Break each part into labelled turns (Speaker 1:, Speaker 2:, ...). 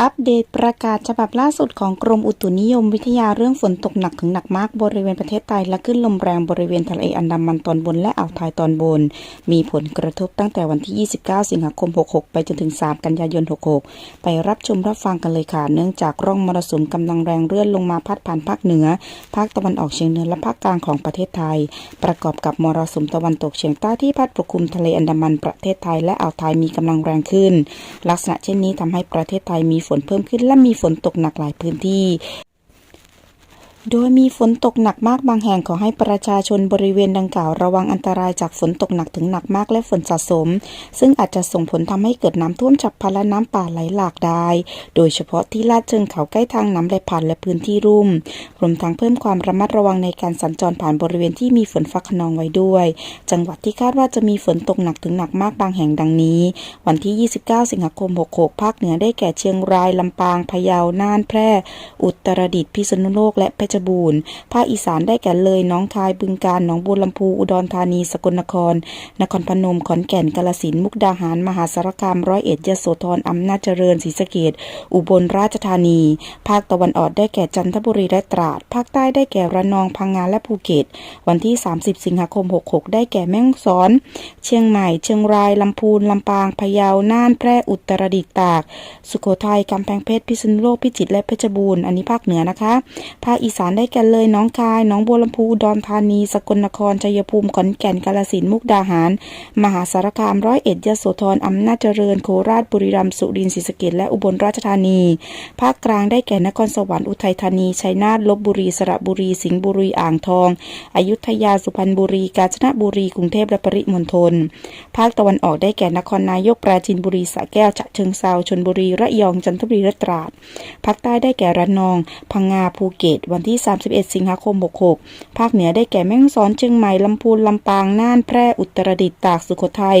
Speaker 1: อัปเดตประกาศฉบับล่าสุดของกรมอุตุนิยมวิทยาเรื่องฝนตกหนักถึงหนักมากบริเวณประเทศไทยและขึ้นลมแรงบริเวณทะเลอันดามันตอนบนและอ่าวไทยตอนบน มีผลกระทบตั้งแต่วันที่ 29 สิงหาคม 66 ไปจนถึง 3 กันยายน 66 ไปรับชมรับฟังกันเลยค่ะ เนื่องจากร่องมรสุมกำลังแรงเลื่อนลงมาพัดผ่านภาคเหนือ ภาคตะวันออกเฉียงเหนือและภาคกลางของประเทศไทย ประกอบกับมรสุมตะวันตกเฉียงใต้ที่พัดปกคลุมทะเลอันดามันประเทศไทยและอ่าวไทยมีกำลังแรงขึ้น ลักษณะเช่นนี้ทำให้ประเทศไทยมีฝนเพิ่มขึ้นและมีฝนตกหนักหลายพื้นที่ โดยมีฝนตกหนักมากบางแห่งขอให้ประชาชนบริเวณดังกล่าวระวังอันตรายจากฝนตกหนักถึงหนักมากและฝนสะสม ซึ่งอาจจะส่งผลทำให้เกิดน้ำท่วมฉับพลันและน้ำป่าไหลหลากได้ โดยเฉพาะที่ลาดเชิงเขาใกล้ทางน้ำไหลผ่านและพื้นที่รุ่ม รวมทั้งเพิ่มความระมัดระวังในการสัญจรผ่านบริเวณที่มีฝนฟ้าขนองไว้ด้วย จังหวัดที่คาดว่าจะมีฝนตกหนักถึงหนักมากบางแห่งดังนี้ วันที่ 29 สิงหาคม 66 ภาคเหนือได้แก่เชียงรายลำปางพะเยาน่านแพร่ อุตรดิตถ์พิษณุโลกและเพชรบูรณ์ ภาคอีสานได้แก่เลยน้องคายบึงกาฬหนองบัวลำพูอุดรธานีสกลนคร นครพนมขอนแก่นกาฬสินธุ์มุกดาหาร มหาสารคามร้อยเอ็ดยโสธรอำนาจเจริญศรีสะเกษอุบลราชธานี ภาคตะวันออกได้แก่จันทบุรีและตราด ภาคใต้ได้แก่ระนองพังงาและภูเก็ต วันที่ 30 สิงหาคม 66 ได้แก่แม่ฮ่องสอน เชียงใหม่ เชียงรายลำพูนลำปางพะเยาน่านแพร่อุตรดิตถ์ตาก สุโขทัยกำแพงเพชรพิษณุโลกพิจิตรและเพชรบูรณ์อันนี้ภาคเหนือนะคะ ภาคอีสานได้แก่เลยน้องคายหนองบัวลำพูอุดรธานี สกลนครชัยภูมิขอนแก่นกาฬสินธุ์มุกดาหาร มหาสารคามร้อยเอ็ดยโสธรอำนาจเจริญโคราชบุรีรัมย์สุรินทร์ศรีสะเกษและอุบลราชธานี ภาคกลางได้แก่นครสวรรค์อุทัยธานีชัยนาทลบบุรีสระบุรีสิงห์บุรีอ่างทอง อยุธยาสุพรรณบุรี กาญจนบุรีกรุงเทพและปริมณฑลภาคตะวันออกได้แก่นครนายกปราจีนบุรีสระแก้วฉะเชิงเทราชลบุรีระยองจันทบุรีและตราดภาคใต้ได้แก่ระนอง พังงาภูเก็ตวันที่31 สิงหาคม 66 ภาคเหนือได้แก่แม่ฮ่องสอนเชียงใหม่ลำพูนลำปางน่านแพร่อุตรดิตถ์ตากสุโขทัย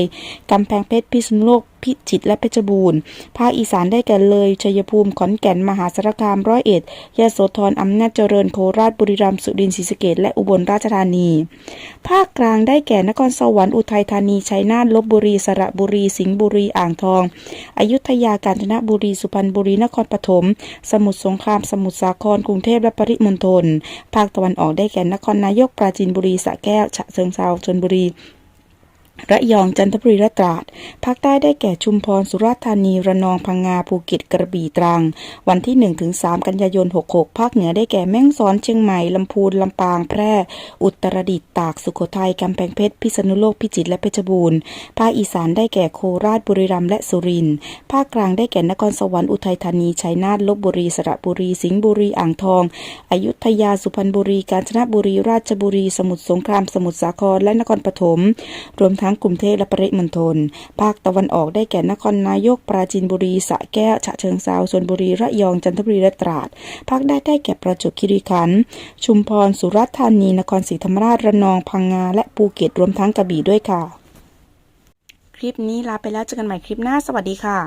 Speaker 1: กำแพงเพชรพิษณุโลก พิจิตรและเพชรบูรณ์ ภาคอีสานได้แก่เลย ชัยภูมิ ขอนแก่น มหาสารคาม ร้อยเอ็ด ยะโสธร อำนาจเจริญ โคราช บุรีรัมย์ สุรินทร์ ศรีสะเกษและอุบลราชธานี ภาคกลางได้แก่นครสวรรค์ อุทัยธานี ชัยนาท ลบบุรี สระบุรี สิงห์บุรี อ่างทอง อยุธยา กาญจนบุรี สุพรรณบุรี นครปฐม สมุทรสงคราม สมุทรสาคร กรุงเทพและปริมณฑล ภาคตะวันออกได้แก่นครนายก ปราจีนบุรี สระแก้ว ฉะเชิงเทราชลบุรี ระยองจันทบุรีและตราด ภาคใต้ได้แก่ชุมพรสุราษฎร์ธานี ระนองพังงาภูเก็ตกระบี่ตรัง วันที่1-3กันยายน 66 ภาคเหนือได้แก่แม่ฮ่องสอนเชียงใหม่ลำพูนลำปางแพร่ อุตรดิตถ์ตากสุโขทัยกำแพงเพชรพิษณุโลกพิจิตรและเพชรบูรณ์ภาคอีสานได้แก่โคราชบุรีรัมย์และสุรินทร์ภาคกลางได้แก่นครสวรรค์อุทัยธานีชัยนาทลบบุรีสระบุรีสิงห์บุรีอ่างทอง อยุธยาสุพรรณบุรีกาญจนบุรีราชบุรี สมุทรสงครามสมุทรสาครและนครปฐมรวมทั้งั้งกรุงเทพและปริมณฑล ภาคตะวันออกได้แก่นครนายก ปราจีนบุรี สระแก้ว ฉะเชิงเทราชนบุรี ระยอง จันทบุรี และตราด ภาคใต้ได้แก่ประจวบคีรีขันธ์ ชุมพร สุราษฎร์ธานี นครศรีธรรมราช ระนอง พังงา และภูเก็ต รวมทั้งกระบี่ด้วยค่ะ คลิปนี้ลาไปแล้วเจอกันใหม่คลิปหน้า สวัสดีค่ะ